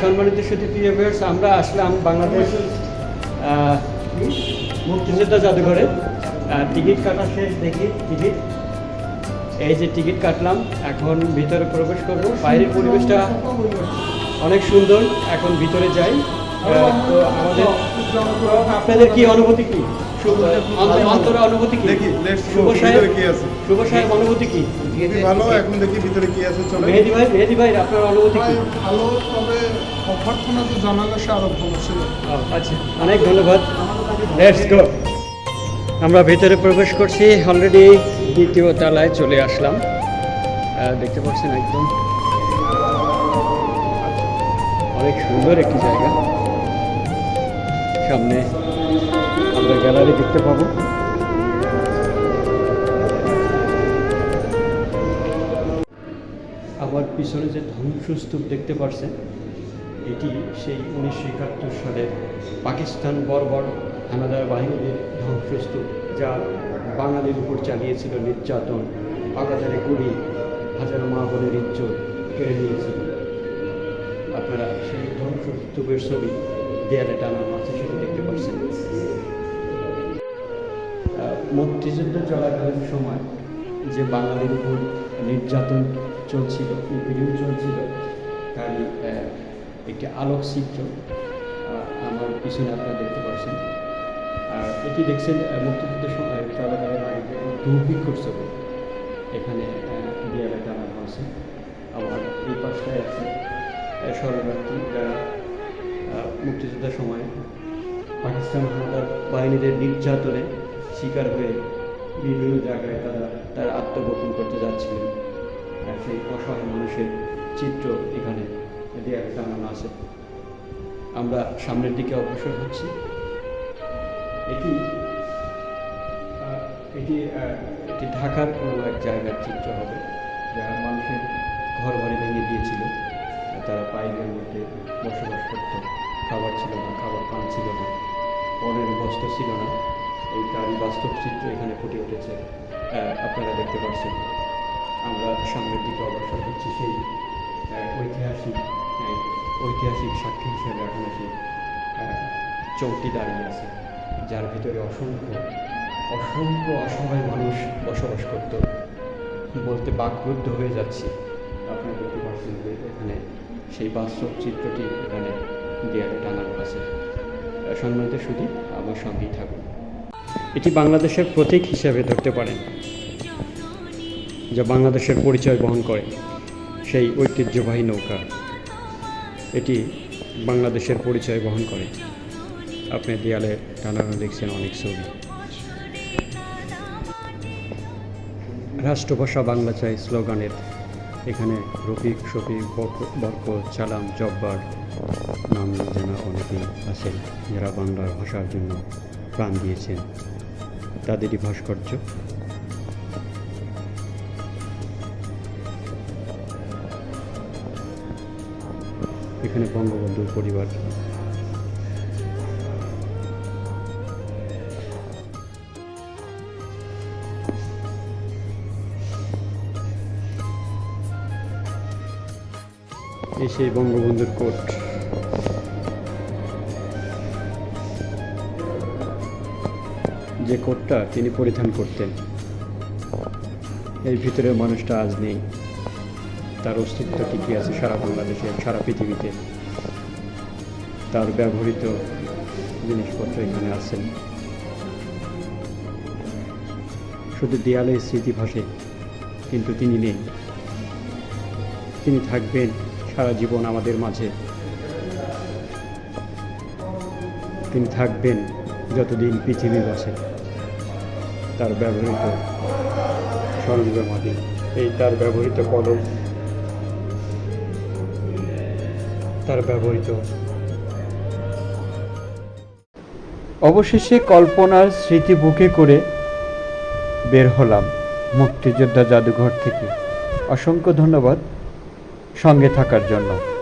সম্মানিত সুদী প্রিয় আমরা আসলাম বাংলাদেশ মুক্তিযোদ্ধা জাদুঘরে। টিকিট কাটা শেষ দেখি, টিকিট। এই যে টিকিট কাটলাম, এখন ভিতরে প্রবেশ করব। বাইরের পরিবেশটা অনেক সুন্দর, এখন ভিতরে যাই। তো আমাদের আপনাদের কি অনুভূতি কি? অন্তরে অনুভূতি কি? দেখি, শুভ go, সাহেব ভিতরে কি আছে? শুভ সাহেব অনুভূতি কি? ভালো এখন দেখি ভিতরে কি আছে চলো। মেহেদি ভাই মেহেদি ভাই আপনার অনুভূতি কি? ভালো তবে অভ্যর্থনা তো জানালে সে আরও ভালো ছিল। আচ্ছা অনেক ধন্যবাদ। লেটস গো আমরা ভেতরে প্রবেশ করছি অলরেডি দ্বিতীয় তলায় চলে আসলাম। দেখতে পাচ্ছেন একদম। অনেক সুন্দর একটি জায়গা। সামনে আমরা গ্যালারি দেখতে পাবো। আমার পিছনে যে ধ্বংসস্তূপ দেখতে পাচ্ছেন এটি সেই উনিশশো একাত্তর সালের পাকিস্তান বর্বর হানাদার বাহিনীর ধ্বংসস্তূপ, যা বাঙালির উপর চালিয়েছিল নির্যাতন আগাতারে গুলি, হাজার মা বোনের ইজ্জত কেড়ে নিয়েছিল। আপনারা সেই ধ্বংসস্তূপের ছবি দেয়ালে টানানো আছে সেটি দেখতে পাচ্ছেন। মুক্তিযুদ্ধ চলাকালীন সময় যে বাঙালির উপর নির্যাতন চলছিল নিপীড়ন চলছিল তারই একটি আলোকচিত্র আমার পিছনে আপনারা দেখতে পাচ্ছেন। আর এটি দেখছেন মুক্তিযুদ্ধের সময় চলাকালীন আগে দুর্ভিক্ষর এখানে দেয়ালে টানানো আছে আমার এই পাশটায় আছে শরণার্থী যারা মুক্তিযুদ্ধের সময় পাকিস্তান হানাদার বাহিনীদের নির্যাতনে শিকার হয়ে বিভিন্ন জায়গায় তারা তার আত্মগোপন করতে যাচ্ছিলেন। আর সেই অসহায় মানুষের চিত্র এখানে দেয়ালে টানানো আছে। আমরা সামনের দিকে অগ্রসর হচ্ছি। এটি এটি এটি ঢাকার কোনো এক জায়গার চিত্র হবে, যারা মানুষের ঘর বাড়ি ভেঙে দিয়েছিল। তারা পাইলের মধ্যে বসবাস করত। খাবার ছিল না, খাবার পান ছিল না, পরের বস্ত্র ছিল না। এই তারই বাস্তব চিত্র এখানে ফুটে উঠেছে। আপনারা দেখতে পাচ্ছেন। আমরা সামনের দিকে অগ্রসর হচ্ছি সেই ঐতিহাসিক ঐতিহাসিক সাক্ষী হিসেবে এখন সেই চৌকি দাঁড়িয়ে আছে। যার ভিতরে অসংখ্য অসংখ্য অসহায় মানুষ বসবাস করত। বলতে বাকরুদ্ধ হয়ে যাচ্ছি। আপনারা দেখতে পাচ্ছেন যে এখানে সেই বাস্তব চিত্রটি এখানে দেয়ালে টানানো আছে। সম্মানিত শুধু আমার সঙ্গেই থাকুন। এটি বাংলাদেশের প্রতীক হিসেবে ধরতে পারেন, যা বাংলাদেশের পরিচয় বহন করে। সেই ঐতিহ্যবাহী নৌকা, এটি বাংলাদেশের পরিচয় বহন করে। আপনি দেয়ালে টানানো দেখছেন অনেক ছবি। রাষ্ট্রভাষা বাংলা চাই স্লোগানের এখানে রফিক, শফিক, বরক- চালাম, জব্বার নাম জানা অনেকেই আছেন, যারা বাংলা ভাষার জন্য প্রাণ দিয়েছেন। তাদেরই ভাস্কর্য। এখানে বঙ্গবন্ধুর পরিবার। এই সেই বঙ্গবন্ধুর কোট। যে কোটটা তিনি পরিধান করতেন, এর ভিতরে মানুষটা আজ নেই। তার অস্তিত্ব টিকে আছে সারা বাংলাদেশে, সারা পৃথিবীতে? তার ব্যবহৃত জিনিসপত্র এখানে আছেন শুধু দেয়ালে স্মৃতি ভাসে কিন্তু তিনি নেই। তিনি থাকবেন সারা জীবন আমাদের মাঝে। তিনি থাকবেন যতদিন পৃথিবী বাঁচে। তার ব্যবহৃত সরঞ্জামাদি এই তার ব্যবহৃত কলম, তার ব্যবহৃত অবশেষে কল্পনার স্মৃতি বুকে করে বের হলাম মুক্তিযোদ্ধা জাদুঘর থেকে। অসংখ্য ধন্যবাদ। সঙ্গে থাকার জন্য।